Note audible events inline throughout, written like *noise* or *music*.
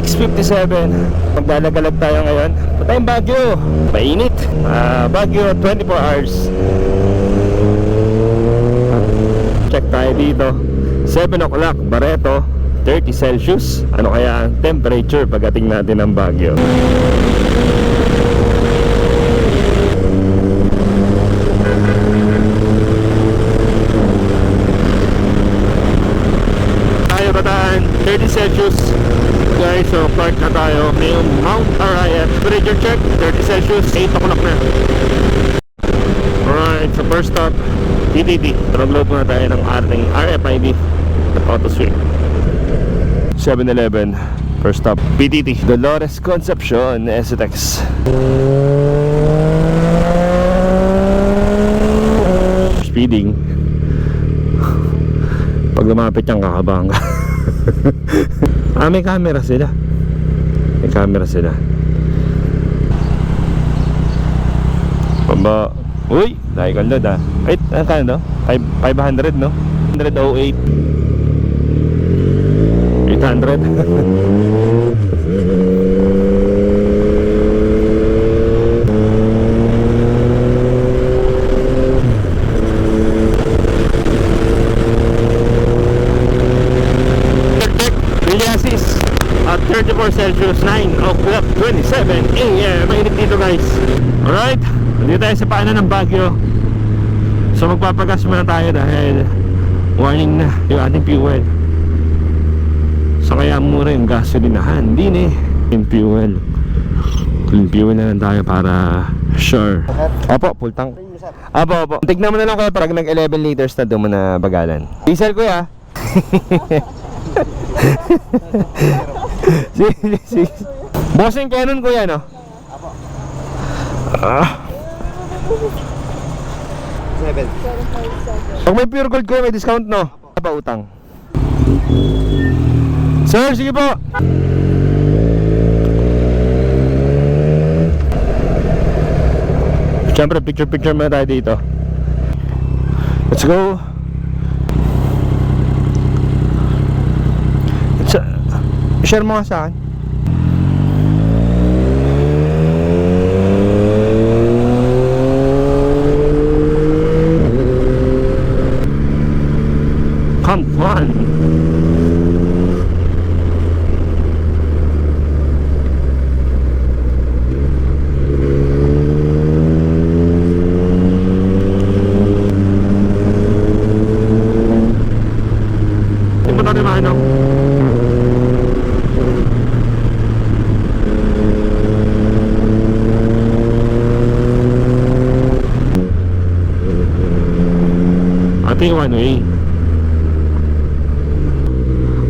6.57 Maglalagalag tayo ngayon. Patayong Baguio. Mainit. Ah, Baguio 24 hours. Check tayo dito. 7 o'clock Barreto 30 Celsius. Ano kaya ang temperature pagdating natin ng Baguio? Tayo bataan 30 Celsius guys so park na tayo. Ngayong Mount Arayat temperature check. 30 Celsius. 8 o'clock na. Alright so first stop. PTT nag-load muna tayo ng ating RFID at AutoSwing 7-Eleven first stop. PTT Dolores Concepcion STX speeding. Pag lumapit yung kakabahan ka *laughs* ah may camera sila. May camera sila. Pamba. Uy, dahil ka load ah. Ay, ano ka no? Five- 500 no? 108 800 *laughs* Check, Viliasis at 34 Celsius 9 o'clock 27 a.m. Mainit dito guys. Alright, nandito tayo sa paanan ng Baguio. So magpapagas muna tayo dahil warning na yung ating fuel. So kaya mura yung gasolinahan. Din eh. Yung fuel. Clean fuel na lang tayo para sure. Opo, full tank. Apo, apo Tignan mo na lang kuya pag nag 11 liters na doon mo na bagalan. Diesel kuya *laughs* *laughs* sige, sige. Bossing Canon kuya, no? Ah. Seven. Pag may pure gold kuya, may discount, no? Pa utang. Sir, sige po. Siyempre, picture-picture muna tayo dito. Let's go. إيش الموسع Come on. Ating one way.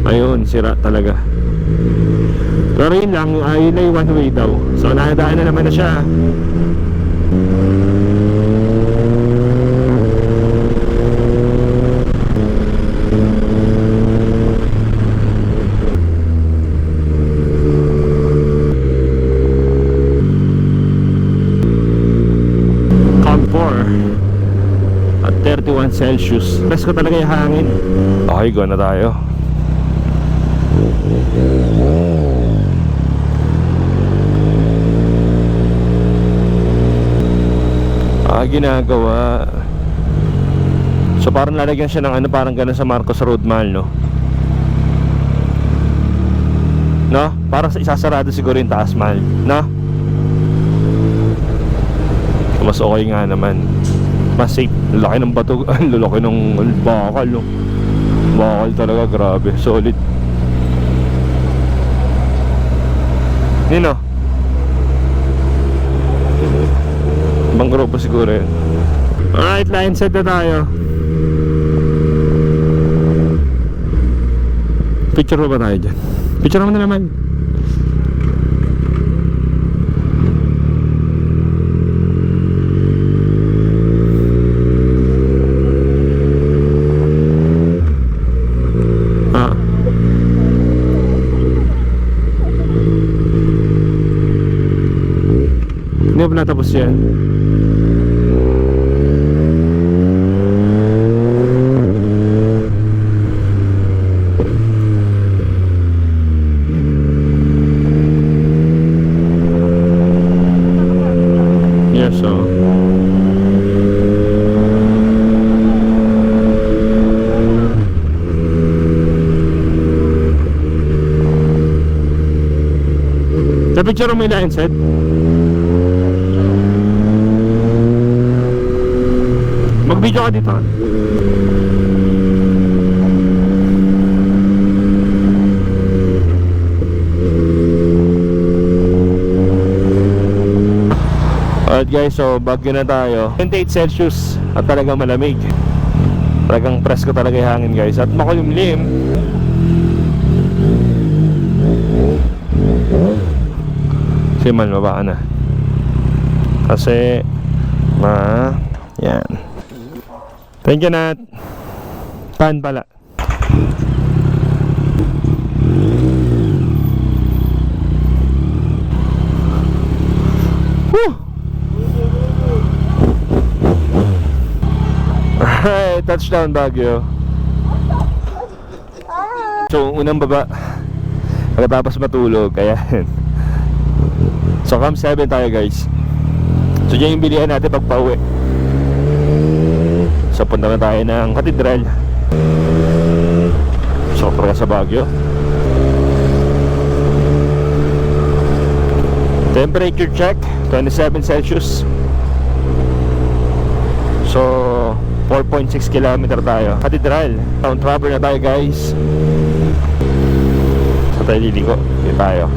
Ayun, sira talaga. Pero yun lang, uh, yun na yung one way daw. So, nakadaan na naman na siya. Comfort at 31 Celsius. Presko talaga yung hangin. Okay, go na tayo. Ah, ginagawa. So parang lalagyan siya ng ano parang gano'n sa Marcos Road Mall, no? No? Parang sa isasarado siguro yung taas mall, no? Mas okay nga naman. Mas safe. Laki ng bato. *laughs* Lalaki ng bakal, no? Bakal talaga, grabe. Solid. Nino? Ibang grupo siguro yun. Alright, line set na tayo. Picture ba tayo dyan? Picture mo na naman. na tapos yan Yes, so The picture mo na inside? Set? Mag-video ka dito. Alright guys, so bagyo na tayo. 28 Celsius at talagang malamig. Talagang presko talaga yung hangin guys. At makulimlim. Kasi man baba na. Kasi Ma Yan Thank you Nat Pan pala! Alright, touchdown Baguio. So, unang baba. Pagkatapos matulog, kaya So, cam 7 tayo guys. So, dyan yung bilihan natin pag pauwi. So, punta na tayo ng katedral. So, talaga sa Baguio. Temperature check, 27 Celsius. So, 4.6 kilometer tayo. Katedral. Town travel na tayo guys. Sa tayo liligo. Dito tayo.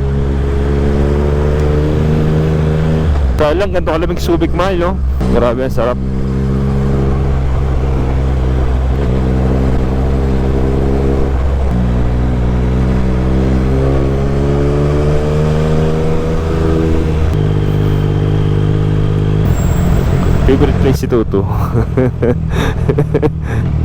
Kaya lang, ganito kalamig Subic Mall, no? Grabe, ang sarap. Favorite place si Tutu. *laughs*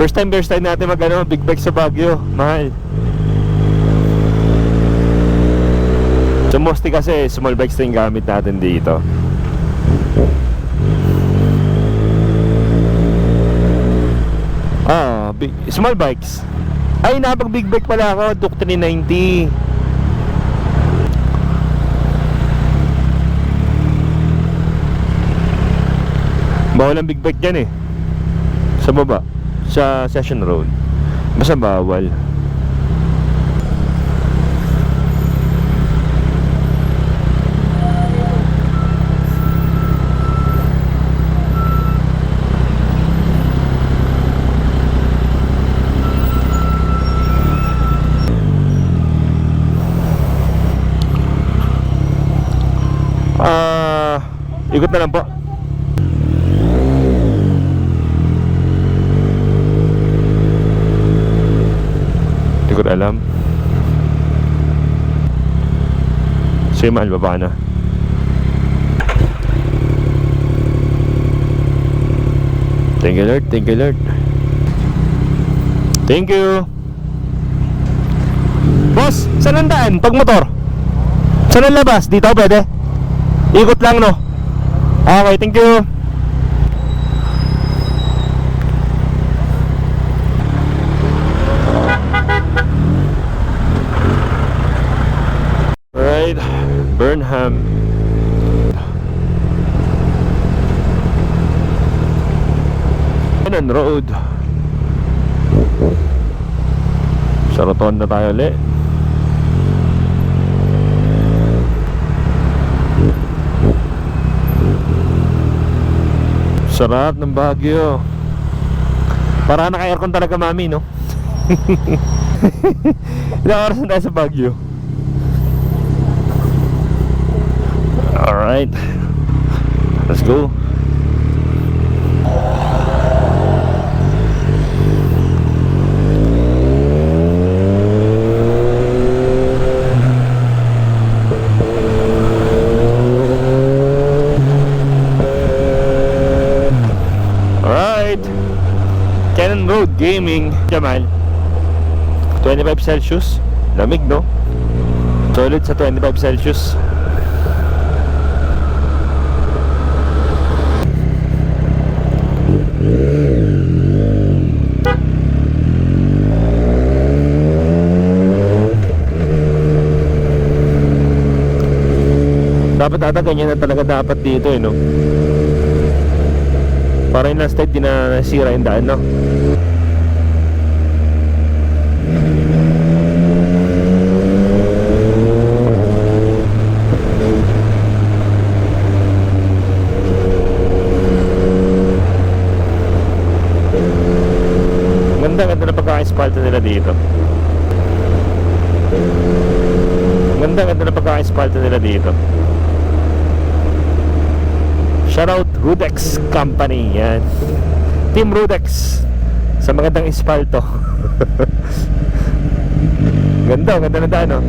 First time, first time natin mag ano, big bike sa Baguio. Mahal. So mostly kasi small bikes na yung gamit natin dito. Ah, big, small bikes. Ay, napag big bike pala ako, Duke 390. Bawal ang big bike dyan eh. Sa baba sa Session Road. Basta bawal. Ah, ikot na lang po. Sige, mahal, baba na. Thank you, Lord. Thank you, Lord. Thank you. Boss, saan ang daan? Pag motor? Saan ang labas? Dito pwede? Ikot lang, no? Okay, thank you. Alright, Burnham. Cannon Road. Sa rotonda tayo ulit. Sarap ng Baguio. Para naka-aircon talaga mami, no? *laughs* Ilang oras na tayo sa Baguio? Alright. Let's go. Cannon Road Gaming. Jamal. 25 Celsius. Lamig, no? Solid sa 25 Celsius. Dapat ata ganyan na talaga dapat dito eh, no? Para yung last time, di na nasira yung daan, no? Ganda, ganda na pagka-espalto nila dito. Ganda, ganda na pagka-espalto nila dito. Shoutout Rudex Company, yan. Team Rudex sa magandang espalto. *laughs* ganda, ganda na daan, oh.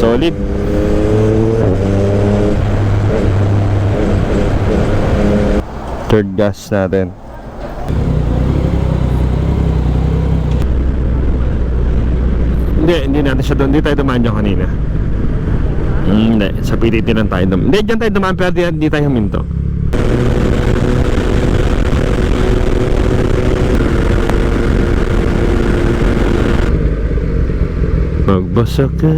Solid. Third gas natin. Hindi, hindi natin siya doon. Hindi tayo dumaan dyan kanina. Hmm, hindi, sa PTT lang tayo dumaan. Hindi, dyan tayo dumaan pero di, di tayo huminto. Magbasa ka,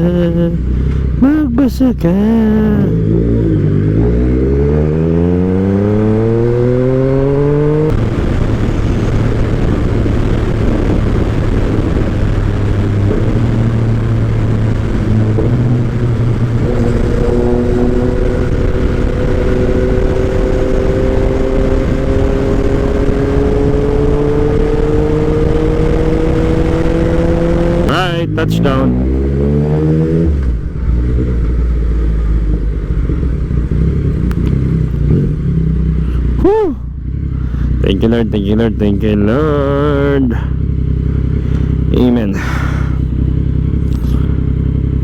magbasa ka. Touchdown. Whew. Thank you Lord, thank you Lord, thank you Lord. Amen.